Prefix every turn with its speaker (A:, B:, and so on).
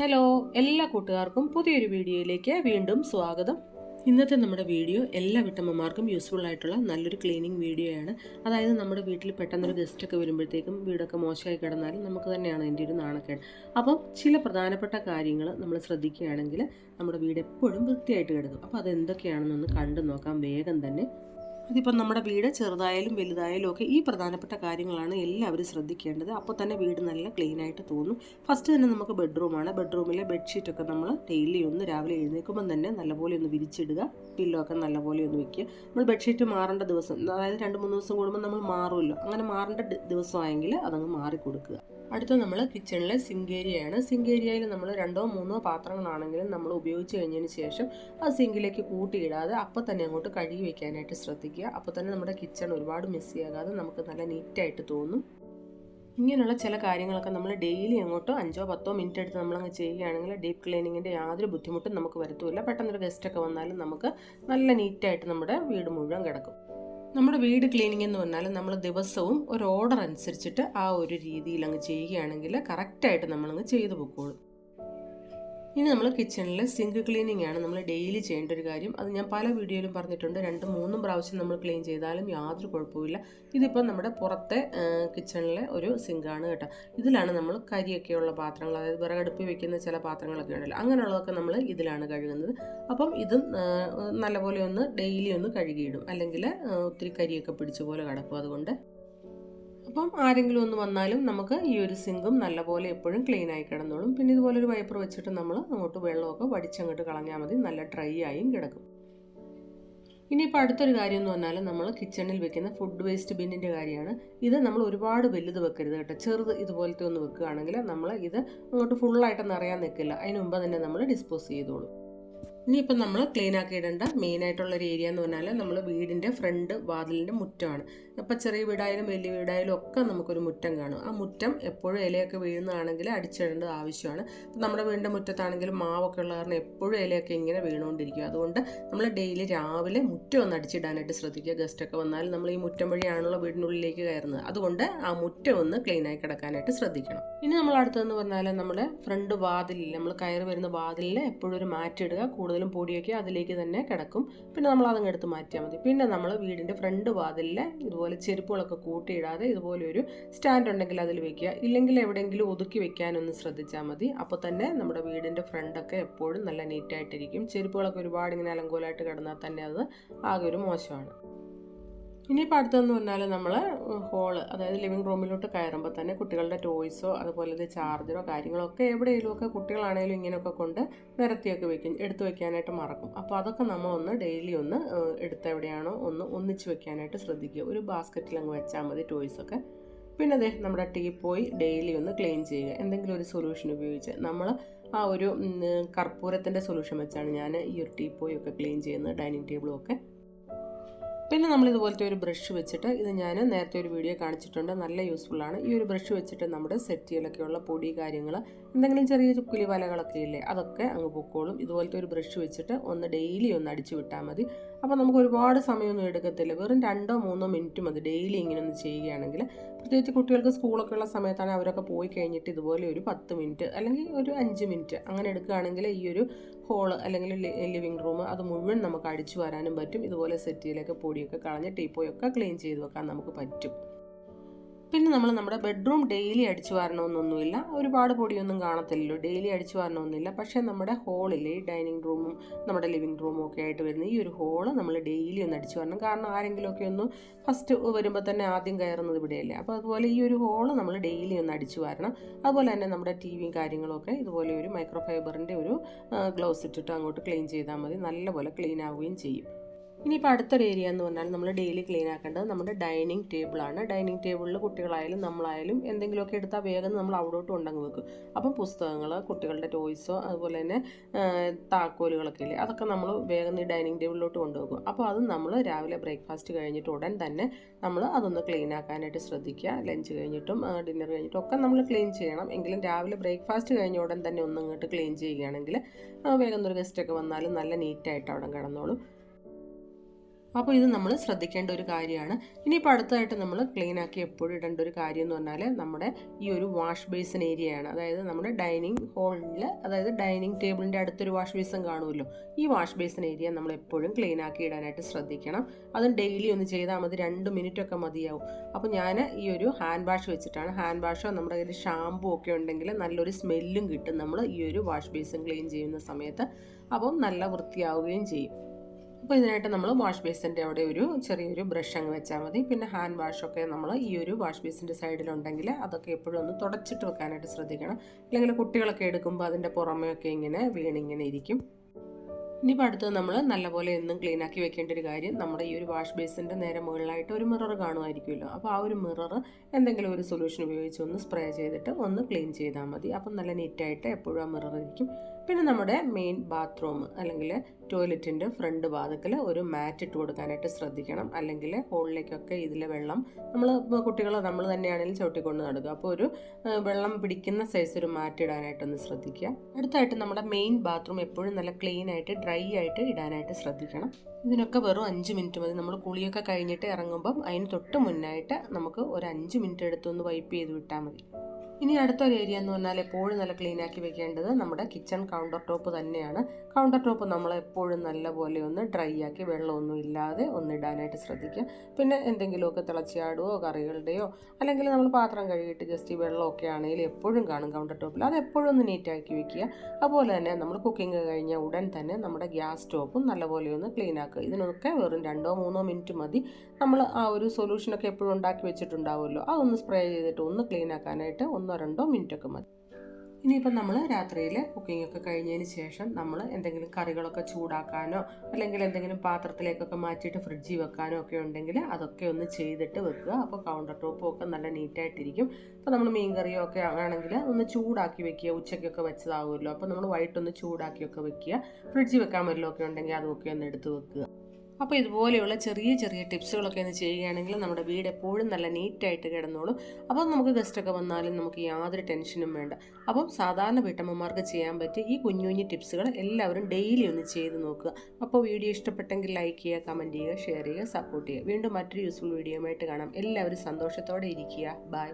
A: hello എല്ലാ കൂട്ടുകാർക്കും പുതിയൊരു വീഡിയോയിലേക്ക് വീണ്ടും സ്വാഗതം ഇന്നത്തെ നമ്മുടെ വീഡിയോ എല്ലാ വീട്ടമ്മമാർക്കും യൂസ്ഫുൾ ആയിട്ടുള്ള നല്ലൊരു ക്ലീനിങ് വീഡിയോയാണ് അതായത് നമ്മുടെ വീട്ടിൽ പെട്ടെന്നൊരു ഗസ്റ്റൊക്കെ വരുമ്പോഴത്തേക്കും വീടൊക്കെ മോശമായി കിടന്നാലും നമുക്ക് തന്നെയാണ് എൻ്റെ ഒരു നാണക്കേട് അപ്പം ചില പ്രധാനപ്പെട്ട കാര്യങ്ങൾ നമ്മൾ ശ്രദ്ധിക്കുകയാണെങ്കിൽ നമ്മുടെ വീട് എപ്പോഴും വൃത്തിയായിട്ട് കിടക്കും അപ്പോൾ അതെന്തൊക്കെയാണെന്നൊന്ന് കണ്ടു നോക്കാം വേഗം തന്നെ അതിപ്പം നമ്മുടെ വീട് ചെറുതായാലും വലുതായാലും ഒക്കെ ഈ പ്രധാനപ്പെട്ട കാര്യങ്ങളാണ് എല്ലാവരും ശ്രദ്ധിക്കേണ്ടത് അപ്പോൾ തന്നെ വീട് നല്ല ക്ലീൻ ആയിട്ട് തോന്നും ഫസ്റ്റ് തന്നെ നമുക്ക് ബെഡ്റൂമാണ് ബെഡ്റൂമിലെ ബെഡ്ഷീറ്റൊക്കെ നമ്മൾ ഡെയിലി ഒന്ന് രാവിലെ എഴുന്നേൽക്കുമ്പം തന്നെ നല്ലപോലെ ഒന്ന് വിരിച്ചിടുക പില്ലോ ഒക്കെ നല്ലപോലെ ഒന്ന് വയ്ക്കുക നമ്മൾ ബെഡ്ഷീറ്റ് മാറേണ്ട ദിവസം അതായത് രണ്ട് മൂന്ന് ദിവസം കൂടുമ്പോൾ നമ്മൾ മാറുമല്ലോ അങ്ങനെ മാറേണ്ട ദിവസമായെങ്കിൽ അതങ്ങ് മാറി കൊടുക്കുക അടുത്ത നമ്മൾ കിച്ചണിലെ സിങ്ക് സിങ്കേരിയയിൽ നമ്മൾ രണ്ടോ മൂന്നോ പാത്രങ്ങളാണെങ്കിലും നമ്മൾ ഉപയോഗിച്ച് കഴിഞ്ഞതിന് ശേഷം ആ സിങ്കിലേക്ക് കൂട്ടിയിടാതെ അപ്പോൾ തന്നെ അങ്ങോട്ട് കഴുകി വെക്കാനായിട്ട് ശ്രദ്ധിക്കുക അപ്പോൾ തന്നെ നമ്മുടെ കിച്ചൺ ഒരുപാട് മിസ് ചെയ്യാതെ നമുക്ക് നല്ല നീറ്റായിട്ട് തോന്നും ഇങ്ങനെയുള്ള ചില കാര്യങ്ങളൊക്കെ നമ്മൾ ഡെയിലി അങ്ങോട്ട് അഞ്ചോ പത്തോ മിനിറ്റ് എടുത്ത് നമ്മളങ്ങ് ചെയ്യുകയാണെങ്കിൽ ഡീപ്പ് ക്ലീനിങ്ങിൻ്റെ യാതൊരു ബുദ്ധിമുട്ടും നമുക്ക് വരത്തുമില്ല പെട്ടെന്നൊരു ഗസ്റ്റൊക്കെ വന്നാലും നമുക്ക് നല്ല നീറ്റായിട്ട് നമ്മുടെ വീട് മുഴുവൻ കിടക്കും നമ്മുടെ വീട് ക്ലീനിങ് എന്ന് പറഞ്ഞാൽ നമ്മൾ ദിവസവും ഒരു ഓർഡർ അനുസരിച്ചിട്ട് ആ ഒരു രീതിയിൽ അങ്ങ് ചെയ്യുകയാണെങ്കിൽ കറക്റ്റായിട്ട് നമ്മളങ്ങ് ചെയ്തു പൊക്കോളും ഇനി നമ്മൾ കിച്ചണിൽ സിങ്ക് ക്ലീനിങ് ആണ് നമ്മൾ ഡെയിലി ചെയ്യേണ്ട ഒരു കാര്യം അത് ഞാൻ പല വീഡിയോയിലും പറഞ്ഞിട്ടുണ്ട് രണ്ടും മൂന്നും പ്രാവശ്യം നമ്മൾ ക്ലീൻ ചെയ്താലും യാതൊരു കുഴപ്പമില്ല ഇതിപ്പോൾ നമ്മുടെ പുറത്തെ കിച്ചണിലെ ഒരു സിങ്കാണ് കേട്ടോ ഇതിലാണ് നമ്മൾ കരിയൊക്കെയുള്ള പാത്രങ്ങൾ അതായത് വിറകടുപ്പ് വെക്കുന്ന ചില പാത്രങ്ങളൊക്കെ ഉണ്ടല്ലോ അങ്ങനെയുള്ളതൊക്കെ നമ്മൾ ഇതിലാണ് കഴുകുന്നത് അപ്പം ഇതും നല്ലപോലെ ഒന്ന് ഡെയിലി ഒന്ന് കഴുകിയിടും അല്ലെങ്കിൽ ഒത്തിരി കരിയൊക്കെ പിടിച്ച പോലെ കിടക്കും അതുകൊണ്ട് അപ്പം ആരെങ്കിലും ഒന്ന് വന്നാലും നമുക്ക് ഈ ഒരു സിങ്കും നല്ലപോലെ എപ്പോഴും ക്ലീൻ ആയി കിടന്നോളും പിന്നെ ഇതുപോലെ ഒരു വൈപ്പർ വെച്ചിട്ട് നമ്മൾ അങ്ങോട്ട് വെള്ളമൊക്കെ വടിച്ചങ്ങോട്ട് കളഞ്ഞാൽ മതി നല്ല ഡ്രൈ ആയും കിടക്കും ഇനിയിപ്പോൾ അടുത്തൊരു കാര്യം എന്ന് പറഞ്ഞാൽ നമ്മൾ കിച്ചണിൽ വെക്കുന്ന ഫുഡ് വേസ്റ്റ് ബിന്നിൻ്റെ കാര്യമാണ് ഇത് നമ്മൾ ഒരുപാട് വലുത് വെക്കരുത് കേട്ടോ ചെറുത് ഇതുപോലത്തെ ഒന്ന് വെക്കുകയാണെങ്കിൽ നമ്മൾ ഇത് അങ്ങോട്ട് ഫുള്ളായിട്ട് നിറയാൻ നിൽക്കില്ല അതിന് മുമ്പ് തന്നെ നമ്മൾ ഡിസ്പോസ് ചെയ്തോളും ഇപ്പം നമ്മൾ ക്ലീൻ ആക്കി ഇടേണ്ട ആയിട്ടുള്ള ഒരു ഏരിയ എന്ന് പറഞ്ഞാൽ നമ്മൾ വീടിൻ്റെ ഫ്രണ്ട് വാതിലിൻ്റെ മുറ്റമാണ് അപ്പോൾ ചെറിയ വീടായാലും വലിയ വീടായാലും ഒക്കെ നമുക്കൊരു മുറ്റം കാണും ആ മുറ്റം എപ്പോഴും ഇലയൊക്കെ വീഴുന്നതാണെങ്കിൽ അടിച്ചിടേണ്ടത് ആവശ്യമാണ് നമ്മുടെ വീടിൻ്റെ മുറ്റത്താണെങ്കിൽ മാവൊക്കെ ഉള്ള കാരണം എപ്പോഴും ഇലയൊക്കെ ഇങ്ങനെ വീണുകൊണ്ടിരിക്കും അതുകൊണ്ട് നമ്മൾ ഡെയിലി രാവിലെ മുറ്റം ഒന്ന് അടിച്ചിടാനായിട്ട് ശ്രദ്ധിക്കുക ഗസ്റ്റൊക്കെ വന്നാൽ നമ്മൾ ഈ മുറ്റം വഴിയാണല്ലോ വീടിനുള്ളിലേക്ക് കയറുന്നത് അതുകൊണ്ട് ആ മുറ്റം ഒന്ന് ക്ലീനായി കിടക്കാനായിട്ട് ശ്രദ്ധിക്കണം ഇനി നമ്മൾ അടുത്തതെന്ന് പറഞ്ഞാൽ നമ്മുടെ ഫ്രണ്ട് വാതിലിൽ നമ്മൾ കയറി വരുന്ന വാതിലിൽ എപ്പോഴും ഒരു മാറ്റിടുക കൂടുതൽ കൂടുതലും പൊടിയൊക്കെ അതിലേക്ക് തന്നെ കിടക്കും പിന്നെ നമ്മൾ അതങ്ങ് എടുത്ത് മാറ്റിയാൽ മതി പിന്നെ നമ്മൾ വീടിൻ്റെ ഫ്രണ്ട് വാതിലിൽ ഇതുപോലെ ചെരുപ്പുകളൊക്കെ കൂട്ടിയിടാതെ ഇതുപോലെ ഒരു സ്റ്റാൻഡ് ഉണ്ടെങ്കിൽ അതിൽ വെക്കുക ഇല്ലെങ്കിൽ എവിടെയെങ്കിലും ഒതുക്കി വെക്കാനൊന്ന് ശ്രദ്ധിച്ചാൽ മതി അപ്പോൾ തന്നെ നമ്മുടെ വീടിൻ്റെ ഫ്രണ്ടൊക്കെ എപ്പോഴും നല്ല നീറ്റായിട്ടിരിക്കും ചെരുപ്പുകളൊക്കെ ഒരുപാട് ഇങ്ങനെ അലങ്കോലമായിട്ട് കിടന്നാൽ തന്നെ അത് ആകെ ഒരു മോശമാണ് ഇപ്പോൾ അടുത്തെന്ന് പറഞ്ഞാൽ നമ്മൾ ഹോള് അതായത് ലിവിങ് റൂമിലോട്ട് കയറുമ്പോൾ തന്നെ കുട്ടികളുടെ ടോയ്സോ അതുപോലെ ഇത് ചാർജറോ കാര്യങ്ങളോ ഒക്കെ ഒക്കെ കുട്ടികളാണെങ്കിലും ഇങ്ങനെയൊക്കെ കൊണ്ട് നിരത്തിയൊക്കെ വെക്കും എടുത്തു വെക്കാനായിട്ട് മറക്കും അപ്പോൾ അതൊക്കെ നമ്മൾ ഒന്ന് ഡെയിലി ഒന്ന് എടുത്ത് എവിടെയാണോ ഒന്ന് ഒന്നിച്ച് വെക്കാനായിട്ട് ശ്രദ്ധിക്കുക ഒരു ബാസ്ക്കറ്റിൽ അങ്ങ് വെച്ചാൽ മതി ടോയ്സൊക്കെ പിന്നെ അതെ നമ്മുടെ ടീ പോയി ഡെയിലി ഒന്ന് ക്ലീൻ ചെയ്യുക എന്തെങ്കിലും ഒരു സൊല്യൂഷൻ ഉപയോഗിച്ച് നമ്മൾ ആ ഒരു കർപ്പൂരത്തിൻ്റെ സൊല്യൂഷൻ വെച്ചാണ് ഞാൻ ഈ ഒരു ടീ പോയി ഒക്കെ ക്ലീൻ ചെയ്യുന്നത് ഡൈനിങ് ടേബിളും ഒക്കെ പിന്നെ നമ്മൾ ഇതുപോലത്തെ ഒരു ബ്രഷ് വെച്ചിട്ട് ഇത് ഞാൻ നേരത്തെ ഒരു വീഡിയോ കാണിച്ചിട്ടുണ്ട് നല്ല യൂസ്ഫുള്ളാണ് ഈ ഒരു ബ്രഷ് വെച്ചിട്ട് നമ്മുടെ സെറ്റിയിലൊക്കെയുള്ള പൊടി കാര്യങ്ങൾ എന്തെങ്കിലും ചെറിയ ചുക്കുലി വലകളൊക്കെ ഇല്ലേ അതൊക്കെ അങ്ങ് പൊക്കോളും ഇതുപോലത്തെ ഒരു ബ്രഷ് വെച്ചിട്ട് ഒന്ന് ഡെയിലി ഒന്ന് അടിച്ചു വിട്ടാൽ മതി അപ്പോൾ നമുക്ക് ഒരുപാട് സമയമൊന്നും എടുക്കത്തില്ല വെറും രണ്ടോ മൂന്നോ മിനിറ്റ് മതി ഡെയിലി ഇങ്ങനെ ഒന്ന് ചെയ്യുകയാണെങ്കിൽ പ്രത്യേകിച്ച് കുട്ടികൾക്ക് സ്കൂളൊക്കെ ഉള്ള സമയത്താണ് അവരൊക്കെ പോയി കഴിഞ്ഞിട്ട് ഇതുപോലെ ഒരു പത്ത് മിനിറ്റ് അല്ലെങ്കിൽ ഒരു അഞ്ച് മിനിറ്റ് അങ്ങനെ എടുക്കുകയാണെങ്കിൽ ഈ ഒരു ഹോള് അല്ലെങ്കിൽ ലിവിങ് റൂം അത് മുഴുവൻ നമുക്ക് അടിച്ചു വരാനും പറ്റും ഇതുപോലെ സെറ്റിയിലൊക്കെ പൊടിയൊക്കെ കളഞ്ഞ് ടീപ്പോയൊക്കെ ക്ലീൻ ചെയ്ത് വെക്കാൻ നമുക്ക് പറ്റും പിന്നെ നമ്മൾ നമ്മുടെ ബെഡ്റൂം ഡെയിലി അടിച്ചു വാരണമെന്നൊന്നുമില്ല ഒരുപാട് പൊടിയൊന്നും കാണത്തില്ലല്ലോ ഡെയിലി അടിച്ചു വാരണമെന്നില്ല പക്ഷേ നമ്മുടെ ഹോളിൽ ഈ ഡൈനിങ് റൂമും നമ്മുടെ ലിവിങ് റൂമും ഒക്കെ ആയിട്ട് വരുന്ന ഈ ഒരു ഹോള് നമ്മൾ ഡെയിലി ഒന്ന് അടിച്ചു വരണം കാരണം ആരെങ്കിലുമൊക്കെ ഒന്ന് ഫസ്റ്റ് വരുമ്പോൾ തന്നെ ആദ്യം കയറുന്നത് ഇവിടെയല്ലേ അപ്പോൾ അതുപോലെ ഈ ഒരു ഹോള് നമ്മൾ ഡെയിലി ഒന്ന് അടിച്ചു വരണം അതുപോലെ തന്നെ നമ്മുടെ ടി വിയും കാര്യങ്ങളൊക്കെ ഇതുപോലെ ഒരു മൈക്രോ ഫൈബറിൻ്റെ ഒരു ഗ്ലൗസ് ഇട്ടിട്ട് അങ്ങോട്ട് ക്ലീൻ ചെയ്താൽ മതി നല്ലപോലെ ക്ലീൻ ആവുകയും ചെയ്യും ഇനിയിപ്പോൾ അടുത്തൊരു ഏരിയ എന്ന് പറഞ്ഞാൽ നമ്മൾ ഡെയിലി ക്ലീൻ ആക്കേണ്ടത് നമ്മുടെ ഡൈനിങ് ടേബിളാണ് ഡൈനിങ് ടേബിളിൽ കുട്ടികളായാലും നമ്മളായാലും എന്തെങ്കിലുമൊക്കെ എടുത്താൽ വേഗം നമ്മൾ അവിടോട്ട് കൊണ്ടങ്ങ് വെക്കും അപ്പം പുസ്തകങ്ങൾ കുട്ടികളുടെ ടോയ്സോ അതുപോലെ തന്നെ താക്കോലുകളൊക്കെ ഇല്ലേ അതൊക്കെ നമ്മൾ വേഗം ഈ ഡൈനിങ് ടേബിളിലോട്ട് കൊണ്ടുവെക്കും അപ്പോൾ അത് നമ്മൾ രാവിലെ ബ്രേക്ക്ഫാസ്റ്റ് കഴിഞ്ഞിട്ട് ഉടൻ തന്നെ നമ്മൾ അതൊന്ന് ക്ലീൻ ആക്കാനായിട്ട് ശ്രദ്ധിക്കുക ലഞ്ച് കഴിഞ്ഞിട്ടും ഡിന്നർ കഴിഞ്ഞിട്ടും ഒക്കെ നമ്മൾ ക്ലീൻ ചെയ്യണം എങ്കിലും രാവിലെ ബ്രേക്ക്ഫാസ്റ്റ് കഴിഞ്ഞ ഉടൻ തന്നെ ഒന്ന് ഇങ്ങോട്ട് ക്ലീൻ ചെയ്യുകയാണെങ്കിൽ വേഗം ഒരു ഗസ്റ്റൊക്കെ വന്നാലും നല്ല നീറ്റായിട്ട് അവിടെ കിടന്നോളും അപ്പോൾ ഇത് നമ്മൾ ശ്രദ്ധിക്കേണ്ട ഒരു കാര്യമാണ് ഇനിയിപ്പോൾ അടുത്തതായിട്ട് നമ്മൾ ക്ലീൻ ആക്കി എപ്പോഴും ഇടേണ്ട ഒരു കാര്യം എന്ന് പറഞ്ഞാൽ നമ്മുടെ ഈ ഒരു വാഷ് ബേസിൻ ഏരിയയാണ് അതായത് നമ്മുടെ ഡൈനിങ് ഹോളിൽ അതായത് ഡൈനിങ് ടേബിളിൻ്റെ അടുത്തൊരു വാഷ് ബേസിൻ കാണുമല്ലോ ഈ വാഷ് ബേസിൻ ഏരിയ നമ്മൾ എപ്പോഴും ക്ലീൻ ആക്കി ഇടാനായിട്ട് ശ്രദ്ധിക്കണം അതും ഡെയിലി ഒന്ന് ചെയ്താൽ മതി രണ്ട് മിനിറ്റ് ഒക്കെ മതിയാവും അപ്പോൾ ഞാൻ ഈ ഒരു ഹാൻഡ് വാഷ് വെച്ചിട്ടാണ് ഹാൻഡ് വാഷോ നമ്മുടെ കയ്യിൽ ഷാമ്പു ഒക്കെ ഉണ്ടെങ്കിൽ നല്ലൊരു സ്മെല്ലും കിട്ടും നമ്മൾ ഈ ഒരു വാഷ് ബേസിൻ ക്ലീൻ ചെയ്യുന്ന സമയത്ത് അപ്പം നല്ല വൃത്തിയാവുകയും ചെയ്യും അപ്പോൾ ഇതിനായിട്ട് നമ്മൾ വാഷ് ബേസിൻ്റെ അവിടെ ഒരു ചെറിയൊരു ബ്രഷ് അങ്ങ് വെച്ചാൽ മതി പിന്നെ ഹാൻഡ് വാഷൊക്കെ നമ്മൾ ഈ ഒരു വാഷ് ബേസിൻ്റെ സൈഡിലുണ്ടെങ്കിൽ അതൊക്കെ എപ്പോഴും ഒന്ന് തുടച്ചിട്ട് വെക്കാനായിട്ട് ശ്രദ്ധിക്കണം അല്ലെങ്കിൽ കുട്ടികളൊക്കെ എടുക്കുമ്പോൾ അതിൻ്റെ പുറമെയൊക്കെ ഇങ്ങനെ വീണിങ്ങനെ ഇരിക്കും ഇനിയിപ്പോൾ അടുത്തത് നമ്മൾ നല്ലപോലെ എന്നും ക്ലീൻ ആക്കി വെക്കേണ്ട ഒരു കാര്യം നമ്മുടെ ഈ ഒരു വാഷ് ബേസിൻ്റെ നേരെ മുകളിലായിട്ട് ഒരു മിറർ കാണുമായിരിക്കുമല്ലോ അപ്പോൾ ആ ഒരു മിറർ എന്തെങ്കിലും ഒരു സൊല്യൂഷൻ ഉപയോഗിച്ച് ഒന്ന് സ്പ്രേ ചെയ്തിട്ട് ഒന്ന് ക്ലീൻ ചെയ്താൽ മതി അപ്പം നല്ല നീറ്റായിട്ട് എപ്പോഴും ആ മിറർ ഇരിക്കും പിന്നെ നമ്മുടെ മെയിൻ ബാത്റൂം അല്ലെങ്കിൽ ടോയ്ലറ്റിൻ്റെ ഫ്രണ്ട് ഭാഗത്തിൽ ഒരു മാറ്റ് ഇട്ട് കൊടുക്കാനായിട്ട് ശ്രദ്ധിക്കണം അല്ലെങ്കിൽ ഹോളിലേക്കൊക്കെ ഇതിലെ വെള്ളം നമ്മൾ കുട്ടികൾ നമ്മൾ തന്നെയാണെങ്കിലും ചവിട്ടിക്കൊണ്ട് നടക്കുക അപ്പോൾ ഒരു വെള്ളം പിടിക്കുന്ന സൈസ് ഒരു മാറ്റ് ഇടാനായിട്ടൊന്ന് ശ്രദ്ധിക്കുക അടുത്തായിട്ട് നമ്മുടെ മെയിൻ ബാത്റൂം എപ്പോഴും നല്ല ക്ലീൻ ആയിട്ട് ഡ്രൈ ആയിട്ട് ഇടാനായിട്ട് ശ്രദ്ധിക്കണം ഇതിനൊക്കെ വെറും അഞ്ച് മിനിറ്റ് മതി നമ്മൾ കുളിയൊക്കെ കഴിഞ്ഞിട്ട് ഇറങ്ങുമ്പം അതിന് തൊട്ട് മുന്നായിട്ട് നമുക്ക് ഒരു അഞ്ച് മിനിറ്റ് എടുത്തൊന്ന് വൈപ്പ് ചെയ്ത് വിട്ടാൽ മതി ഇനി അടുത്തൊരു ഏരിയ എന്ന് പറഞ്ഞാൽ എപ്പോഴും നല്ല ക്ലീൻ ആക്കി വെക്കേണ്ടത് നമ്മുടെ കിച്ചൺ കൗണ്ടർ ടോപ്പ് തന്നെയാണ് കൗണ്ടർ ടോപ്പ് നമ്മൾ എപ്പോഴും നല്ലപോലെ ഒന്ന് ഡ്രൈ ആക്കി വെള്ളമൊന്നും ഇല്ലാതെ ഒന്ന് ഇടാനായിട്ട് ശ്രദ്ധിക്കുക പിന്നെ എന്തെങ്കിലുമൊക്കെ തിളച്ചാടുകയോ കറികളുടെയോ അല്ലെങ്കിൽ നമ്മൾ പാത്രം കഴുകിയിട്ട് ജസ്റ്റ് ഈ വെള്ളമൊക്കെ ആണെങ്കിൽ എപ്പോഴും കാണും കൗണ്ടർ ടോപ്പിൽ അത് എപ്പോഴും ഒന്ന് നീറ്റാക്കി വെക്കുക അതുപോലെ തന്നെ നമ്മൾ കുക്കിംഗ് കഴിഞ്ഞ ഉടൻ തന്നെ നമ്മുടെ ഗ്യാസ് സ്റ്റോപ്പും നല്ലപോലെ ഒന്ന് ക്ലീൻ ആക്കുക ഇതിനൊക്കെ വെറും രണ്ടോ മൂന്നോ മിനിറ്റ് മതി നമ്മൾ ആ ഒരു സൊല്യൂഷനൊക്കെ എപ്പോഴും ഉണ്ടാക്കി വെച്ചിട്ടുണ്ടാവുമല്ലോ അതൊന്ന് സ്പ്രേ ചെയ്തിട്ട് ഒന്ന് ക്ലീൻ ആക്കാനായിട്ട് ഒന്ന് ഒന്നോ രണ്ടോ മിനിറ്റൊക്കെ മതി ഇനിയിപ്പോൾ നമ്മൾ രാത്രിയിൽ കുക്കിംഗ് ഒക്കെ കഴിഞ്ഞതിന് ശേഷം നമ്മൾ എന്തെങ്കിലും കറികളൊക്കെ ചൂടാക്കാനോ അല്ലെങ്കിൽ എന്തെങ്കിലും പാത്രത്തിലേക്കൊക്കെ മാറ്റിയിട്ട് ഫ്രിഡ്ജിൽ വെക്കാനോ ഒക്കെ ഉണ്ടെങ്കിൽ അതൊക്കെ ഒന്ന് ചെയ്തിട്ട് വെക്കുക അപ്പോൾ കൗണ്ടർ ടോപ്പും ഒക്കെ നല്ല നീറ്റായിട്ടിരിക്കും അപ്പോൾ നമ്മൾ മീൻ കറിയോ ഒക്കെ ആണെങ്കിൽ ഒന്ന് ചൂടാക്കി വെക്കുക ഉച്ചയ്ക്കൊക്കെ വെച്ചതാവുമല്ലോ അപ്പോൾ നമ്മൾ വൈകിട്ടൊന്ന് ചൂടാക്കിയൊക്കെ വെക്കുക ഫ്രിഡ്ജിൽ വെക്കാൻ വല്ലതും ഒക്കെ ഉണ്ടെങ്കിൽ അതൊക്കെ ഒന്ന് എടുത്ത് വെക്കുക അപ്പോൾ ഇതുപോലെയുള്ള ചെറിയ ചെറിയ ടിപ്സുകളൊക്കെ ഒന്ന് ചെയ്യുകയാണെങ്കിൽ നമ്മുടെ വീട് എപ്പോഴും നല്ല നീറ്റായിട്ട് കിടന്നോളും അപ്പോൾ നമുക്ക് ഗസ്റ്റൊക്കെ വന്നാലും നമുക്ക് യാതൊരു ടെൻഷനും വേണ്ട അപ്പം സാധാരണ വീട്ടമ്മമാർക്ക് ചെയ്യാൻ പറ്റിയ ഈ കുഞ്ഞു കുഞ്ഞു ടിപ്സുകൾ എല്ലാവരും ഡെയിലി ഒന്ന് ചെയ്ത് നോക്കുക അപ്പോൾ വീഡിയോ ഇഷ്ടപ്പെട്ടെങ്കിൽ ലൈക്ക് ചെയ്യുക കമൻറ്റ് ചെയ്യുക ഷെയർ ചെയ്യുക സപ്പോർട്ട് ചെയ്യുക വീണ്ടും മറ്റൊരു യൂസ്ഫുൾ ആയിട്ട് കാണാം എല്ലാവരും സന്തോഷത്തോടെ ഇരിക്കുക ബൈ